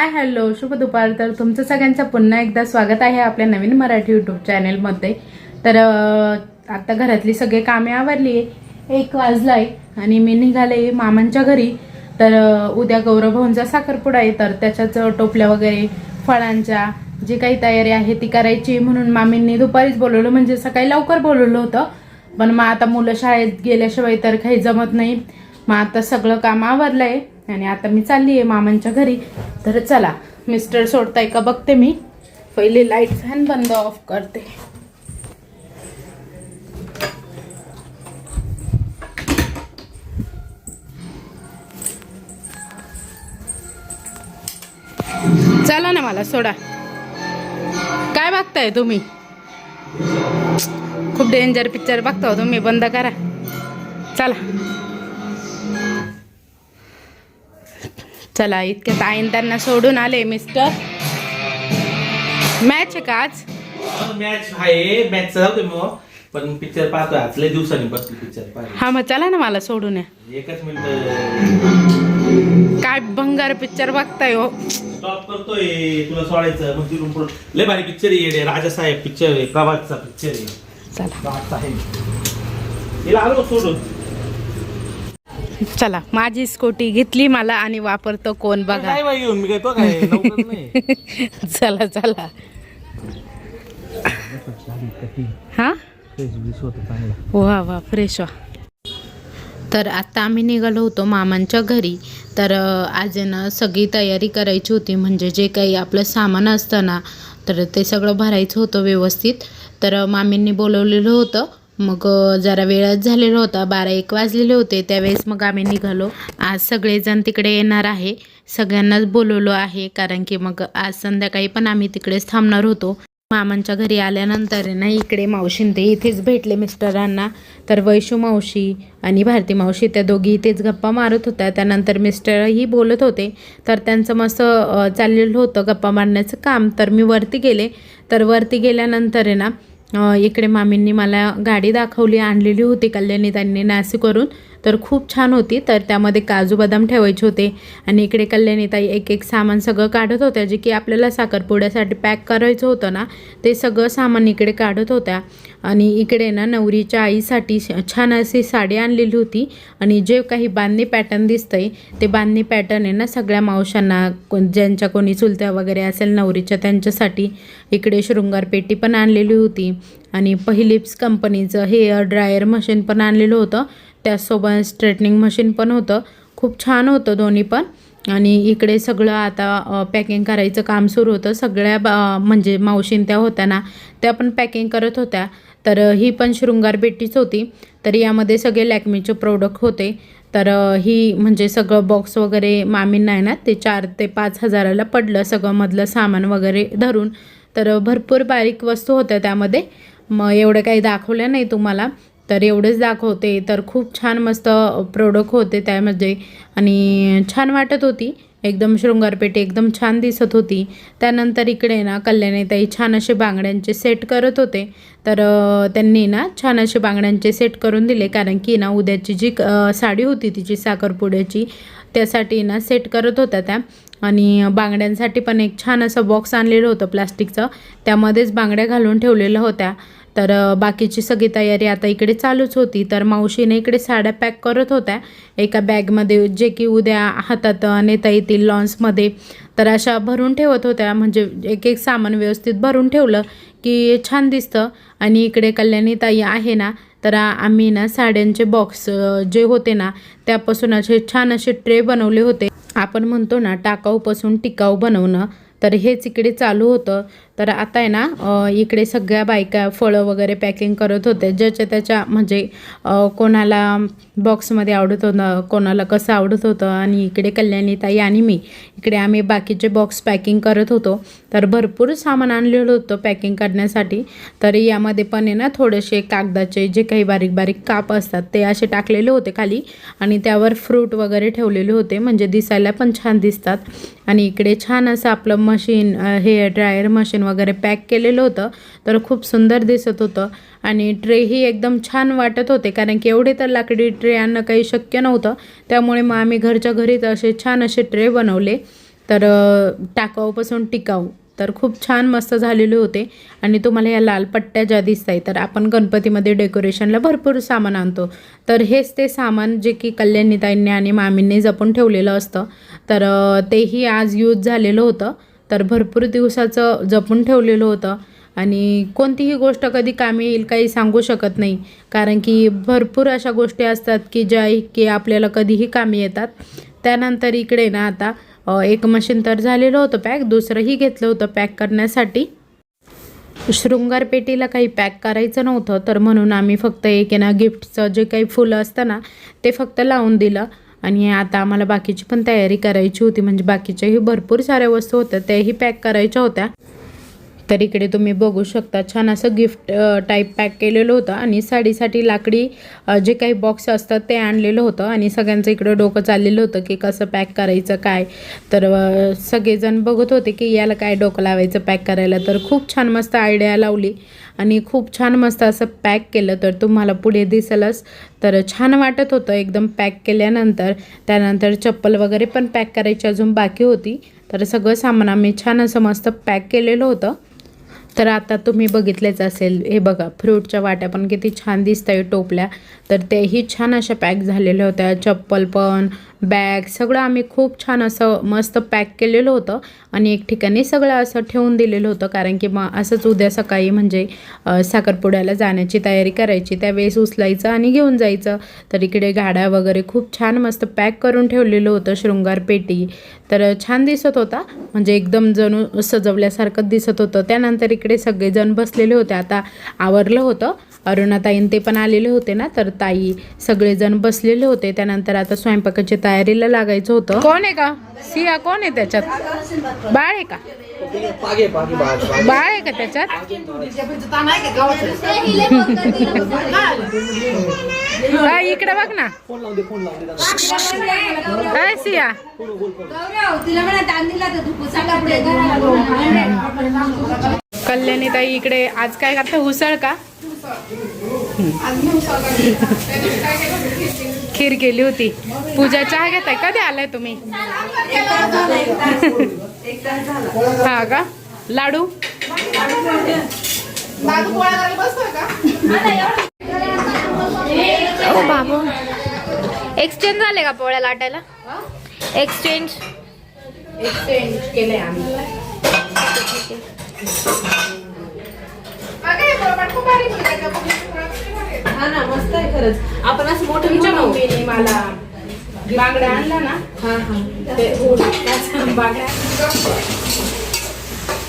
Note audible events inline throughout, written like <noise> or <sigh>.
Hi hello. शुभ दुपार. तर तुमचं सगळ्यांचं पुन्हा एकदा स्वागत आहे आपल्या नवीन मराठी यूट्यूब चॅनेलमध्ये तर आता घरातली सगळी कामे आवरली. आहे एक वाजलाय आणि मी निघाले मामांच्या घरी. तर उद्या गौरवभाऊंचा साखरपुडा आहे. तर त्याच्याच टोपल्या वगैरे फळांच्या जी काही तयारी आहे ती करायची. म्हणून मामींनी दुपारीच बोलवलं. म्हणजे सकाळी लवकर बोलवलं होतं. पण मग आता मुलं शाळेत गेल्याशिवाय तर काही जमत नाही. मग आता सगळं काम आवरलं आहे आणि आता मी चालली आहे मामांच्या घरी. तर चला मिस्टर सोडताय का बघते मी. पहिले लाइट फॅन बंद ऑफ करते. चला ना मला सोडा. काय बघताय तुम्ही? खूप डेंजर पिक्चर बघता हो तुम्ही. बंद करा. चला. चला इतक्यात आईन त्यांना सोडून आले मिस्टर मॅच आहे का आज? मॅच आहे मॅच मग. पण पिक्चर पाहतोय आज. लय दिवसांनी बसली पिक्चर पाहिजे हा मग चला ना मला सोडून या. एकच मिनिट. काय भंगार पिक्चर बघताय हो. स्टॉप करतोय. तुला सोडायचं मग तिथून पुढं. लय भारी पिक्चर आहे राजा साहेब पिक्चर आहे प्रभातचा पिक्चर आहे. चला. साहेब. हिला आलो सोडून. चला माझी स्कूटी घेतली मला आणि वापरतो कोण बघा. काय बाई घेऊन? मी काय तो काय? नौकर नाही. <laughs> चला चला. हा? वा वा फ्रेश वा. तर आता आम्ही निघालो होतो मामांच्या घरी. तर अ, आज आहे ना सगळी तयारी करायची होती. म्हणजे जे काही आपलं सामान असतं ना तर ते सगळं भरायचं होतं व्यवस्थित. तर अ, मामींनी बोलवलेलं होतं. मग जरा वेळच झालेला होता बारा एक वाजलेले होते त्यावेळेस मग आम्ही निघालो. आज सगळेजण तिकडे येणार आहे. सगळ्यांनाच बोलवलो आहे कारण की मग आज संध्याकाळी पण आम्ही तिकडेच थांबणार होतो. मामांच्या घरी आल्यानंतर आहे ना इकडे मावशीं ते इथेच भेटले मिस्टरांना तर वैशू मावशी आणि भारती मावशी त्या दोघी इथेच गप्पा मारत होत्या. त्यानंतर मिस्टरही बोलत होते. तर त्यांचं मस्त चाललेलं होतं गप्पा मारण्याचं काम. तर मी वरती गेले. तर वरती गेल्यानंतर आहे ना इकडे मामींनी मला गाडी दाखवली आणलेली होती कल्याणी त्यांनी नाशिकवरून तर खूप छान होती. तर त्यामध्ये काजू बदाम ठेवायचे होते. आणि इकडे कल्याणीताई एक एक सामान सगळं काढत होत्या. जे की आपल्याला साखरपुड्यासाठी पॅक करायचं होतं ना ते सगळं सामान इकडे काढत होत्या. आणि इकडे ना नवरीच्या आईसाठी छान अशी साडी आणलेली होती. आणि जे काही बांधणी पॅटर्न दिसतंय ते बांधणी पॅटर्न आहे ना सगळ्या मावशांना कोण ज्यांच्या कोणी चुलत्या वगैरे असेल नवरीच्या त्यांच्यासाठी इकडे शृंगारपेटी पण आणलेली होती. आणि पहिलिप्स कंपनीचं हेअर ड्रायर मशीन पण आणलेलं होतं. त्याचसोबत स्ट्रेटनिंग मशीन पण होतं. खूप छान होतं दोन्ही पण. आणि इकडे सगळं आता पॅकिंग करायचं काम सुरू होतं. सगळ्या म्हणजे मावशीन त्या होत्या ना त्या पण पॅकिंग करत होत्या. तर ही पण शृंगार पेटीच होती. तर यामध्ये सगळे लॅक्मीचे प्रोडक्ट होते. तर ही म्हणजे सगळं बॉक्स वगैरे मामींना आहे ना ते चार ते पाच हजाराला पडलं सगळं मधलं सामान वगैरे धरून. तर भरपूर बारीक वस्तू होत्या त्यामध्ये. मग एवढं काही दाखवलं नाही तुम्हाला. तर एवढंच दाखवते. तर खूप छान मस्त प्रोडक्ट होते त्यामध्ये. आणि छान वाटत होती. एकदम शृंगारपेटी एकदम छान दिसत होती. त्यानंतर इकडे ना कल्याणीताई छान असे बांगड्यांचे सेट करत होते. तर त्यांनी ना छान असे बांगड्यांचे सेट करून दिले. कारण की ना उद्याची जी साडी होती तिची साखरपुड्याची त्यासाठी ना सेट करत होत्या त्या. आणि बांगड्यांसाठी पण एक छान असं बॉक्स आणलेलं होतं प्लास्टिकचं त्यामध्येच बांगड्या घालून ठेवलेल्या होत्या. तर बाकीची सगळी तयारी आता इकडे चालूच होती. तर मावशीने इकडे साड्या पॅक करत होत्या. एका बॅगमध्ये जे की उद्या हातात नेता येतील लॉन्समध्ये. तर अशा भरून ठेवत होत्या. म्हणजे एक एक सामान व्यवस्थित भरून ठेवलं की छान दिसतं. आणि इकडे कल्याणी ताई आहे ना तर आम्ही ना साड्यांचे बॉक्स जे होते ना त्यापासून असे छान असे ट्रे बनवले होते. आपण म्हणतो ना टाकाऊपासून टिकाऊ बनवणं. तर हेच इकडे चालू होतं. तर आता आहे ना इकडे सगळ्या बायका फळं वगैरे पॅकिंग करत होते. ज्याच्या त्याच्या म्हणजे कोणाला बॉक्समध्ये आवडत होतं कोणाला कसं आवडत होतं आणि इकडे कल्याणी ताई आणि मी इकडे आम्ही बाकीचे बॉक्स पॅकिंग करत होतो. तर भरपूर सामान आणलेलं होतं पॅकिंग करण्यासाठी. तर यामध्ये पण आहे ना थोडेसे कागदाचे जे काही बारीक बारीक काप असतात ते असे टाकलेले होते खाली. आणि त्यावर फ्रूट वगैरे ठेवलेले होते म्हणजे दिसायला पण छान दिसतात. आणि इकडे छान असं आपलं मशीन हे ड्रायर मशीन वगैरे पॅक केलेलं होतं तर खूप सुंदर दिसत होतं. आणि ट्रेही एकदम छान वाटत होते कारण की एवढे तर लाकडी ट्रे आणणं काही शक्य नव्हतं. त्यामुळे मग आम्ही घरच्या घरीच असे छान असे ट्रे बनवले. तर टाकाऊपासून टिकाऊ. तर खूप छान मस्त झालेले होते. आणि तुम्हाला या लाल पट्ट्या ज्या दिसत आहे तर आपण गणपतीमध्ये डेकोरेशनला भरपूर सामान आणतो. तर हेच ते सामान जे की कल्याणीताईंनी आणि मामींनी जपून ठेवलेलं असतं. तर तेही आज यूज झालेलं होतं. तर भरपूर दिवसाचं जपून ठेवलेलं होतं. आणि कोणतीही गोष्ट कधी कामी येईल काही सांगू शकत नाही. कारण की भरपूर अशा गोष्टी असतात की ज्या की आपल्याला कधीही कामी येतात. त्यानंतर इकडे ना आता एक मशीन तर झालेलं होतं पॅक दुसरंही घेतलं होतं पॅक करण्यासाठी. शृंगारपेटीला काही पॅक करायचं नव्हतं तर म्हणून आम्ही फक्त एक ना गिफ्टचं जे काही फुलं असतं ना ते फक्त लावून दिलं. आणि आता आम्हाला बाकीची पण तयारी करायची होती. म्हणजे बाकीच्याही भरपूर साऱ्या वस्तू होत्या त्याही पॅक करायच्या होत्या. तर इकडे तुम्ही बघू शकता छान असं गिफ्ट टाईप पॅक केलेलं होतं आणि साडीसाठी लाकडी जे काही बॉक्स असतात ते आणलेलं होतं आणि सगळ्यांचं इकडं डोकं चाललेलं होतं की कसं पॅक करायचं काय. तर सगळेजण बघत होते की याला काय डोकं लावायचं पॅक करायला. तर खूप छान मस्त आयडिया लावली आणि खूप छान मस्त असं पॅक केलं. तर तुम्हाला पुढे दिसेलच. तर छान वाटत होतं एकदम पॅक केल्यानंतर. त्यानंतर चप्पल वगैरे पण पॅक करायची अजून बाकी होती. तर सगळं सामान आम्ही छान असं मस्त पॅक केलेलं होतं. तर आता तुम्ही बघितलेच असेल हे बघा फ्रूटच्या वाट्या पण किती छान दिसत आहे टोपल्या. तर तेही छान अशा पॅक झालेल्या होत्या चप्पल पण बॅग सगळं आम्ही खूप छान असं मस्त पॅक केलेलं होतं आणि एक ठिकाणी सगळं असं ठेवून दिलेलं होतं कारण की मग असंच उद्या सकाळी म्हणजे साखरपुड्याला जाण्याची तयारी करायची त्यावेळेस उचलायचं आणि घेऊन जायचं. तर इकडे गाड्या वगैरे खूप छान मस्त पॅक करून ठेवलेलं होतं शृंगार पेटी. तर छान दिसत होता म्हणजे एकदम जणू सजवल्यासारखं दिसत होतं. त्यानंतर इकडे सगळेजण बसलेले होते आता आवरलं होतं. अरुणाताईन ते पण आलेले होते ना तर ताई सगळेजण बसलेले होते. त्यानंतर आता स्वयंपाकाची तयारीला लागायचं होतं. कोण आहे का? सिया कोण आहे त्याच्यात? बाळ आहे का? बाळ आहे का त्याच्यात? इकडे बघ ना. काय सिया. कल्याणी ताई इकडे आज काय करता? उसळ का? <laughs> खीर केली होती. पूजा चहा घेताय कधी आलाय तुम्ही? हा का? लाडू? बाबू. एक्सचेंज झाले का पोळ्या लाटायला? एक्सचेंज एक्सचेंज केलंय आम्ही. हा ना मस्त आहे खरंच. आपण असं मोठं तुमच्या मम्मीने मला बांगड्या आणला ना ते उडीद बांगड्या.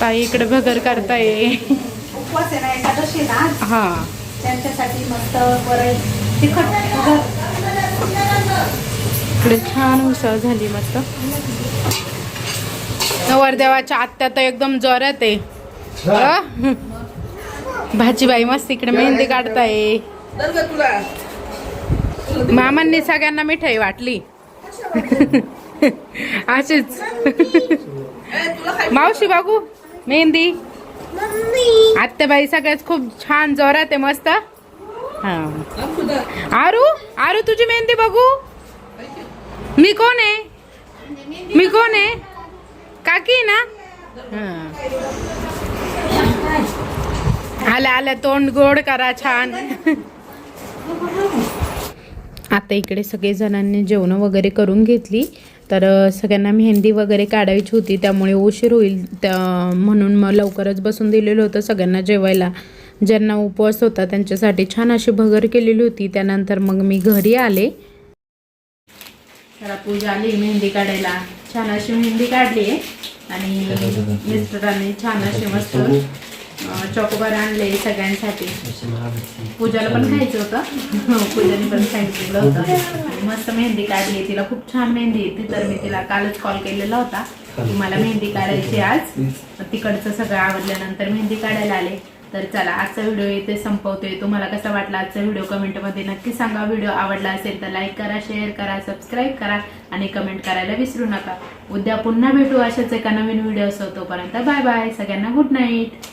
ताई इकडे भगर करताय. उपवास आहे ना एकादशी ना आज. हा. त्यांच्यासाठी मस्त वरण तिखट इकडे छान उसळ झाली मस्त. नवरदेवाच्या आत्या तर एकदम जोरात आहे. अ? भाजीबाई मस्त इकडे मेहंदी काढताय. मामांनी सगळ्यांना मिठाई वाटली. <laughs> अशीच. मावशी बागू मेहंदी. आत्याबाई सगळ्याच खूप छान जोरात आहे मस्त. हा. आरू आरू तुझी मेहंदी बघू. मी कोण आहे? मी कोण आहे? काकी ना? आल्या आल्या तोंड गोड करा छान. आता इकडे सगळे जणांनी जेवणं वगैरे करून घेतली. तर सगळ्यांना मेहंदी वगैरे काढायची होती त्यामुळे उशीर होईल त्या म्हणून मग लवकरच बसून दिलेलं होतं सगळ्यांना जेवायला. ज्यांना उपवास होता त्यांच्यासाठी छान अशी भगर केलेली होती त्यानंतर मग मी घरी आले. तर पूजा आली मेहंदी काढायला. छान अशी मेहंदी काढली आणि मिस्टरांनी छान असे मस्त चॉकोबार आणले सगळ्यांसाठी. पूजाला पण खायचं होतं. पूजाने पण सांगितलेलं होतं. मस्त मेहंदी काढली तिला. खूप छान मेहंदी येते तर मी तिला कालच कॉल केलेला होता की मला मेहंदी काढायची आज. तिकडचं सगळं आवडल्यानंतर मेहंदी काढायला आले. तर चला आजचा व्हिडिओ इथे संपवतोय तुम्हाला कसा वाटला आजचा व्हिडिओ कमेंटमध्ये नक्की सांगा. व्हिडिओ आवडला असेल तर लाईक करा शेअर करा सबस्क्राईब करा आणि कमेंट करायला विसरू नका. उद्या पुन्हा भेटू अशाच एका नवीन व्हिडिओ तोपर्यंत बाय बाय सगळ्यांना गुड नाईट